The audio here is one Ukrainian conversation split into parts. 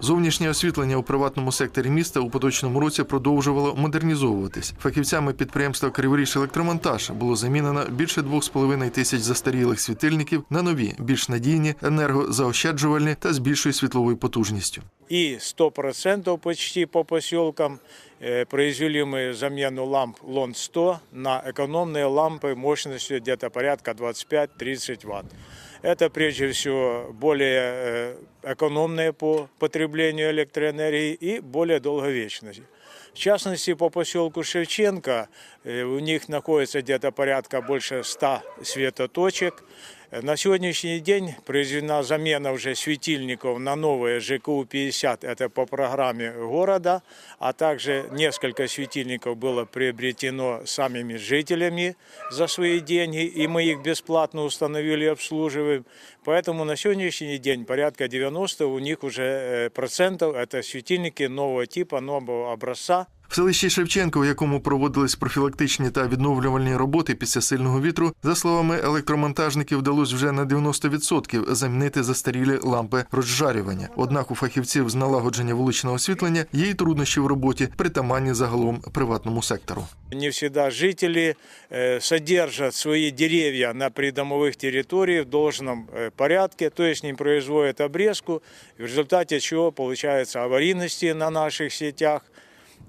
Зовнішнє освітлення у приватному секторі міста у поточному році продовжувало модернізовуватись. Фахівцями підприємства Криворіж Електромонтаж було замінено більше 2,5 тисяч застарілих світильників на нові, більш надійні, енергозаощаджувальні та з більшою світловою потужністю. И 100% почти по поселкам э, произвели мы замену ламп ЛОН-100 на экономные лампы мощностью где-то порядка 25-30 ватт. Это прежде всего более э, экономные по потреблению электроэнергии и более долговечные. В частности, по поселку Шевченко э, у них находится где-то порядка больше 100 светоточек. Э, На сегодняшний день произведена замена уже светильников на новые ЖКУ-50, это по программе города, а также несколько светильников было приобретено самими жителями за свои деньги, и мы их бесплатно установили и обслуживаем. Поэтому на сегодняшний день порядка 90 у них уже э, процентов это светильники нового типа, нового образца. В селищі Шевченко, у якому проводились профілактичні та відновлювальні роботи після сильного вітру, за словами електромонтажників, вдалося вже на 90% замінити застарілі лампи розжарювання. Однак у фахівців з налагодження вуличного освітлення є й труднощі в роботі, притаманні загалом приватному сектору. Не всегда жители э, содержат свои деревья на придомовых территориях в должном э, порядке, то есть не производят обрезку, в результате чего получаются аварийности на наших сетях.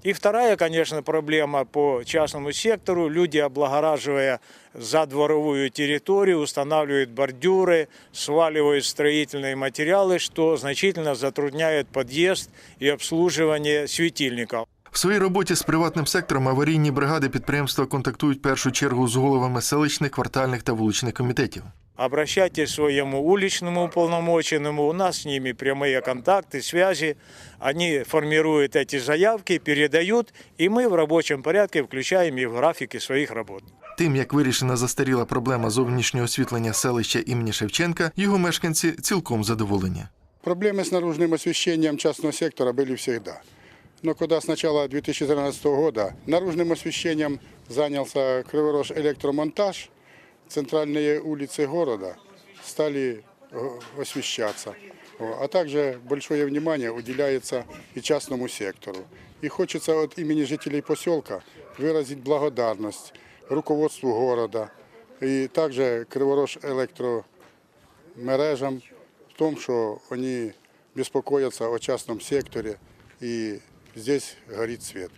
И вторая, конечно, проблема по частному сектору. Люди, облагораживая задворовую территорию, устанавливают бордюры, сваливают строительные материалы, что значительно затрудняет подъезд и обслуживание светильников. В своїй роботі з приватним сектором аварійні бригади підприємства контактують в першу чергу з головами селищних, квартальних та вуличних комітетів. Обращайтесь к своему уличному уполномоченному. У нас с ними прямые контакты, связи. Они формируют эти заявки, передают, и мы в рабочем порядке включаем их в графики своих работ. Тим, як вирішена застаріла проблема зовнішнього освітлення селища імені Шевченка, його мешканці цілком задоволені. Проблемы с наружным освещением частного сектора были всегда. Но когда с начала 2013 года наружным освещением занялся Криворож электромонтаж, центральные улицы города стали э, освещаться. О, А также большое внимание уделяется и частному сектору. И хочется от имени жителей поселка выразить благодарность руководству города и также Криворож электромережам в том, что они беспокоятся о частном секторе и здесь горит свет.